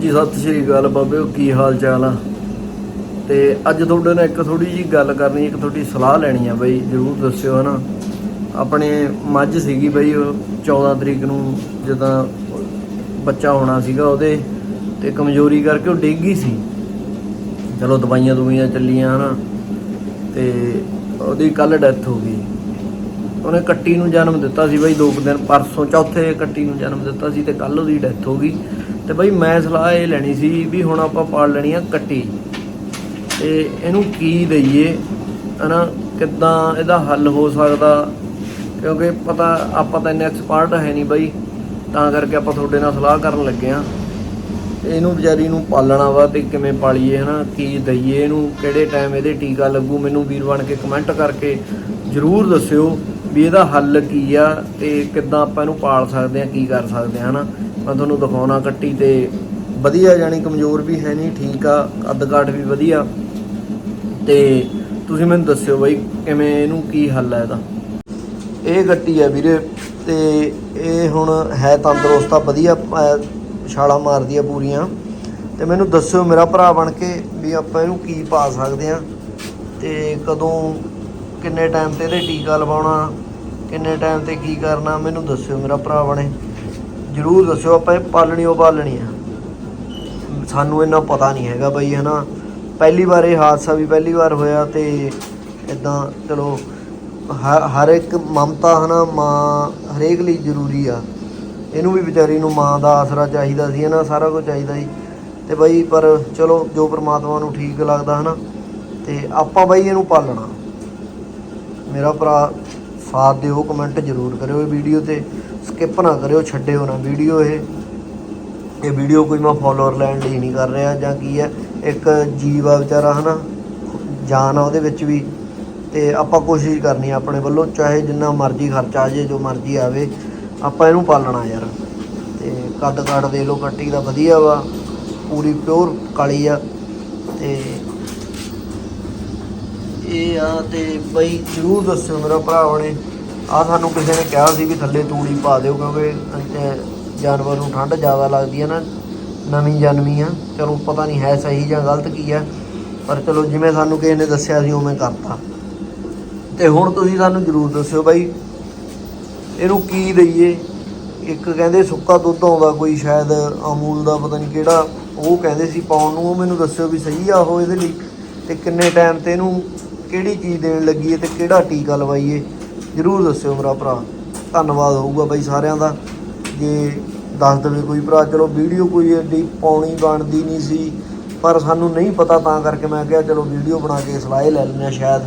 ਜੀ, ਸਤਿ ਸ਼੍ਰੀ ਅਕਾਲ ਬਾਬਿਓ ਕੀ ਹਾਲ ਚਾਲ ਆ? ਤੇ ਅੱਜ ਤੁਹਾਡੇ ਨਾਲ ਇੱਕ ਥੋੜੀ ਜੀ ਗੱਲ ਕਰਨੀ, ਇੱਕ ਤੁਹਾਡੀ ਸਲਾਹ ਲੈਣੀ ਆ ਬਈ, ਜਰੂਰ ਦੱਸਿਓ ਹਨਾ। ਆਪਣੇ ਮੱਝ ਸੀਗੀ ਬਈ, ਉਹ 14 ਤਰੀਕ ਨੂੰ ਜਦੋਂ ਬੱਚਾ ਹੋਣਾ ਸੀਗਾ ਉਹਦੇ, ਤੇ ਕਮਜ਼ੋਰੀ ਕਰਕੇ ਉਹ ਡਿੱਗ ਗਈ ਸੀ। ਚਲੋ, ਦਵਾਈਆਂ ਦਵਾਈਆਂ ਚੱਲੀਆਂ ਹਨਾ, ਤੇ ਉਹਦੀ ਕੱਲ ਡੈਥ ਹੋ ਗਈ। ਉਹਨੇ ਕੱਟੀ ਨੂੰ ਜਨਮ ਦਿੱਤਾ ਸੀ ਬਈ, ਦੋ ਕੁ ਦਿਨ, ਪਰਸੋਂ ਚੌਥੇ ਕੱਟੀ ਨੂੰ ਜਨਮ ਦਿੱਤਾ ਸੀ, ਤੇ ਕੱਲ ਉਹਦੀ ਡੈਥ ਹੋ ਗਈ। ਤੇ ਬਈ ਮੈਂ ਸਲਾਹ ਇਹ ਲੈਣੀ ਸੀ ਵੀ ਹੁਣ ਆਪਾਂ ਪਾਲ ਲੈਣੀ ਆ ਕੱਟੀ। ਤੇ ਇਹਨੂੰ ਕੀ ਦਈਏ? ਹਨਾ, ਕਿੱਦਾਂ ਇਹਦਾ ਹੱਲ ਹੋ ਸਕਦਾ? ਕਿਉਂਕਿ ਪਤਾ ਆਪਾਂ ਤਾਂ ਇੰਨੇ ਐਕਸਪਰਟ ਹੈ ਨਹੀਂ ਬਈ, ਤਾਂ ਕਰਕੇ ਆਪਾਂ ਤੁਹਾਡੇ ਨਾਲ ਸਲਾਹ ਕਰਨ ਲੱਗੇ ਆ ਇਹਨੂੰ ਵਿਚਾਰੀ ਨੂੰ ਪਾਲਣਾ ਵਾ ਤੇ ਕਿਵੇਂ ਪਾਲੀਏ, ਹਨਾ? ਕੀ ਦਈਏ ਇਹਨੂੰ? ਕਿਹੜੇ ਟਾਈਮ ਇਹਦੇ ਟੀਕਾ ਲੱਗੂ? ਮੈਨੂੰ ਵੀਰ ਬਣ ਕੇ ਕਮੈਂਟ ਕਰਕੇ ਜਰੂਰ ਦੱਸਿਓ ਵੀ ਇਹਦਾ ਹੱਲ ਕੀ ਆ ਤੇ ਕਿੱਦਾਂ ਆਪਾਂ ਇਹਨੂੰ ਪਾਲ ਸਕਦੇ ਆ ਕੀ ਕਰ ਸਕਦੇ ਆ ਹਨਾ? ਮੈਂ ਤੁਹਾਨੂੰ ਦਿਖਾਉਣਾ ਕੱਟੀ ਤੇ ਵਧੀਆ ਜਾਨੀ ਕਮਜ਼ੋਰ ਵੀ ਹੈ ਨਹੀਂ ਠੀਕ ਆ ਕੱਦ ਕਾਠ ਵੀ ਵਧੀਆ। ਤੇ ਤੁਸੀਂ ਮੈਨੂੰ ਦੱਸਿਓ ਬਾਈ ਕਿਵੇਂ ਇਹਨੂੰ ਕੀ ਹੱਲ ਹੈ ਇਹਦਾ? ਇਹ ਗੱਟੀ ਹੈ ਵੀਰੇ ਤੇ ਇਹ ਹੁਣ ਹੈ ਤੰਦਰੁਸਤ ਆ ਵਧੀਆ ਅਹ, ਛਾਲਾਂ ਮਾਰਦੀ ਆ ਪੂਰੀਆਂ। ਤੇ ਮੈਨੂੰ ਦੱਸਿਓ ਮੇਰਾ ਭਰਾ ਬਣ ਕੇ ਵੀ ਆਪਾਂ ਇਹਨੂੰ ਕੀ ਪਾ ਸਕਦੇ ਆ। ਤੇ ਕਦੋਂ ਕਿੰਨੇ ਟਾਈਮ ਤੇ ਇਹਦੇ ਟੀਕਾ ਲਵਾਉਣਾ ਕਿੰਨੇ ਟਾਈਮ ਤੇ ਕੀ ਕਰਨਾ ਮੈਨੂੰ ਦੱਸਿਓ ਮੇਰਾ ਭਰਾ ਬਣੇ। ਜਰੂਰ ਦੱਸਿਓ, ਆਪਾਂ ਇਹ ਪਾਲਣੀ, ਉਹ ਪਾਲਣੀ ਆ। ਸਾਨੂੰ ਇੰਨਾ ਪਤਾ ਨਹੀਂ ਹੈਗਾ ਬਈ, ਹਨਾ। ਪਹਿਲੀ ਵਾਰ ਇਹ ਹਾਦਸਾ ਵੀ ਪਹਿਲੀ ਵਾਰ ਹੋਇਆ ਤੇ ਇਦਾਂ ਚਲੋ, ਹ- ਹਰ ਇੱਕ ਮਮਤਾ, ਹਨਾ, ਮਾਂ ਹਰੇਕ ਲਈ ਜ਼ਰੂਰੀ ਆ। ਇਹਨੂੰ ਵੀ ਵਿਚਾਰੀ ਨੂੰ ਮਾਂ ਦਾ ਆਸਰਾ ਚਾਹੀਦਾ ਸੀ, ਹਨਾ, ਸਾਰਾ ਕੁਝ ਚਾਹੀਦਾ ਸੀ। ਤੇ ਬਈ, ਪਰ ਚਲੋ, ਜੋ ਪ੍ਰਮਾਤਮਾ ਨੂੰ ਠੀਕ ਲੱਗਦਾ, ਹਨਾ, ਤੇ ਆਪਾਂ ਬਈ ਇਹਨੂੰ ਪਾਲਣਾ। ਮੇਰਾ ਭਰਾ ਸਾਥ ਦਿਓ, ਕਮੈਂਟ ਜ਼ਰੂਰ ਕਰਿਓ ਇਹ ਵੀਡੀਓ ਤੇ। ਸਕਿਪ ਨਾ ਕਰਿਓ, ਛੱਡਿਓ ਨਾ ਵੀਡੀਓ ਇਹ। ਇਹ ਵੀਡੀਓ ਕੋਈ ਮੈਂ ਫਾਲੋਅਰ ਲੈਣ ਲਈ ਨਹੀਂ ਕਰ ਰਿਹਾ ਜਾਂ ਕੀ ਹੈ, ਇੱਕ ਜੀਵ ਆ ਵਿਚਾਰਾ, ਹਨਾ, ਜਾਨ ਆ ਉਹਦੇ ਵਿੱਚ ਵੀ। ਤੇ ਆਪਾਂ ਕੋਸ਼ਿਸ਼ ਕਰਨੀ ਆ ਆਪਣੇ ਵੱਲੋਂ, ਚਾਹੇ ਜਿੰਨਾ ਮਰਜ਼ੀ ਖਰਚਾ ਆ ਜੇ ਜੋ ਮਰਜ਼ੀ ਆਵੇ, ਆਪਾਂ ਇਹਨੂੰ ਪਾਲਣਾ ਯਾਰ। ਤੇ ਕੱਦ ਕਾਠ ਦੇ ਲੋ ਕੱਟੀ ਦਾ ਵਧੀਆ ਵਾ, ਪੂਰੀ ਪਿਓਰ ਕਾਲੀ ਆ। ਤੇ ਇਹ ਆ, ਤੇ ਬਈ ਜਰੂਰ ਦੱਸਿਓ ਮੇਰਾ ਭਰਾ ਬਣੇ ਆ ਸਾਨੂੰ ਕਿਸੇ ਨੇ ਕਿਹਾ ਸੀ ਵੀ ਥੱਲੇ ਤੂੜੀ ਪਾ ਦਿਓ ਕਿਉਂਕਿ ਅਹ, ਜਾਨਵਰ ਨੂੰ ਠੰਡ ਜ਼ਿਆਦਾ ਲੱਗਦੀ ਹੈ ਨਾ ਨਵੀਂ ਜਨਮੀ ਆ। ਚਲੋ ਪਤਾ ਨਹੀਂ ਹੈ ਸਹੀ ਜਾਂ ਗਲਤ ਕੀ ਆ ਪਰ ਚਲੋ ਜਿਵੇਂ ਸਾਨੂੰ ਕਿਸੇ ਨੇ ਦੱਸਿਆ ਸੀ ਉਵੇਂ ਕਰਤਾ। ਤੇ ਹੁਣ ਤੁਸੀਂ ਸਾਨੂੰ ਜਰੂਰ ਦੱਸਿਓ ਬਾਈ ਇਹਨੂੰ ਕੀ ਦਈਏ? ਇੱਕ ਕਹਿੰਦੇ ਸੁੱਕਾ ਦੁੱਧ ਆਉਂਦਾ ਕੋਈ ਸ਼ਾਇਦ ਅਮੂਲ ਦਾ ਪਤਾ ਨਹੀਂ ਕਿਹੜਾ ਉਹ ਕਹਿੰਦੇ ਸੀ ਪਾਉਣ ਨੂੰ ਉਹ ਮੈਨੂੰ ਦੱਸਿਓ ਵੀ ਸਹੀ ਆ ਉਹ ਇਹਦੇ ਲਈ। ਤੇ ਕਿੰਨੇ ਟਾਈਮ ਤੇ ਇਹਨੂੰ ਕਿਹੜੀ ਚੀਜ਼ ਦੇਣ ਲੱਗੀ ਹੈ ਤੇ ਕਿਹੜਾ ਟੀਕਾ ਲਵਾਈਏ? ਜਰੂਰ ਦੱਸਿਓ ਮੇਰਾ ਭਰਾ। ਧੰਨਵਾਦ ਹੋਊਗਾ ਬਾਈ ਸਾਰਿਆਂ ਦਾ। ਜੇ ਦੱਸ ਦੇਵੇ ਕੋਈ ਭਰਾ, ਚਲੋ ਵੀਡੀਓ ਕੋਈ ਐਡੀ ਪਾਉਣੀ ਬਣਦੀ ਨਹੀਂ ਸੀ, ਪਰ ਸਾਨੂੰ ਨਹੀਂ ਪਤਾ ਤਾਂ ਕਰਕੇ ਮੈਂ ਕਿਹਾ ਚਲੋ ਵੀਡੀਓ ਬਣਾ ਕੇ ਸਲਾਹ ਹੀ ਲੈ ਲੈਂਦੇ ਹਾਂ ਸ਼ਾਇਦ।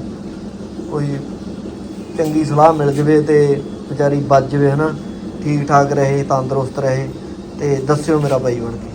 ਕੋਈ ਚੰਗੀ ਸਲਾਹ ਮਿਲ ਜਵੇ ਤੇ ਵਿਚਾਰੀ ਬਚ ਜਵੇ, ਹਨਾ। ਠੀਕ ਠਾਕ ਰਹੇ, ਤੰਦਰੁਸਤ ਰਹੇ ਤੇ ਦੱਸਿਓ ਮੇਰਾ ਬਾਈ ਬਣ ਕੇ।